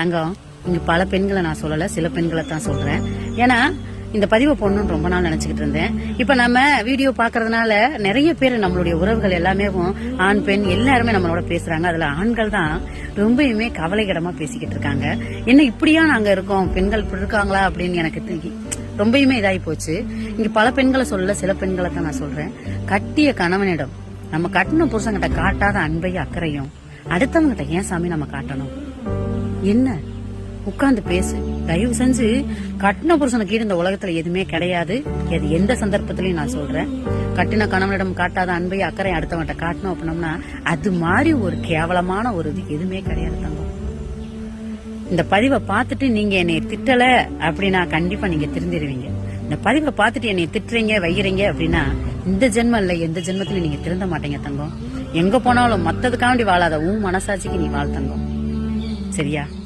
தங்கம் இங்க பல பெண்களை நான் சொல்லல சில பெண்களை தான் சொல்றேன். ஏன்னா இந்த பதிவை போடணும்னு ரொம்ப நாள் நினைச்சுக்கிட்டு இருந்தேன். இப்ப நம்ம வீடியோ பாக்குறதுனால நிறைய பேர் நம்மளுடைய உறவுகள் எல்லாமே ஆண் பெண் எல்லாருமே நம்மளோட பேசுறாங்க. அதுல ஆண்கள் தான் ரொம்பயுமே கவலைக்கிடமா பேசிக்கிட்டு இருக்காங்க. என்ன இப்படியா நாங்க இருக்கோம்? பெண்கள் இப்படி இருக்காங்களா? அப்படின்னு எனக்கு ரொம்பயுமே இதாகி போச்சு. இங்க பல பெண்களை சொல்லல சில பெண்களை தான் நான் சொல்றேன். கட்டிய கணவனிடம் நம்ம கட்டின புருஷங்கிட்ட காட்டாத அன்பையும் அக்கறையும் அடுத்தவங்கிட்ட ஏன் சாமி நம்ம காட்டணும்? என்ன? உட்கார்ந்து பேசு. தயவு செஞ்சு கட்டின புருஷனை ஈடு இந்த உலகத்துல எதுவுமே கிடையாது. அது எந்த சந்தர்ப்பத்திலையும் நான் சொல்றேன். கட்டின கணவனிடம் காட்டாத அன்பையும் அக்கறையும் அடுத்தவன்ட்ட காட்டணும் அப்படின்னம்னா அது மாதிரி ஒரு கேவலமான ஒரு இது எதுவுமே கிடையாது தங்கம். இந்த பதிவை பார்த்துட்டு நீங்க என்னை திட்டல அப்படின்னா கண்டிப்பா நீங்க திருந்திருவீங்க. இந்த பதிவை பார்த்துட்டு என்னை திட்டுறீங்க வைக்கிறீங்க அப்படின்னா இந்த ஜென்மம் இல்ல எந்த ஜென்மத்திலும் நீங்க திருந்த மாட்டீங்க தங்கம். எங்க போனாலும் மத்ததுக்காண்டி வாழாத உன் மனசாட்சிக்கு நீ வாழ் தங்கம். sería.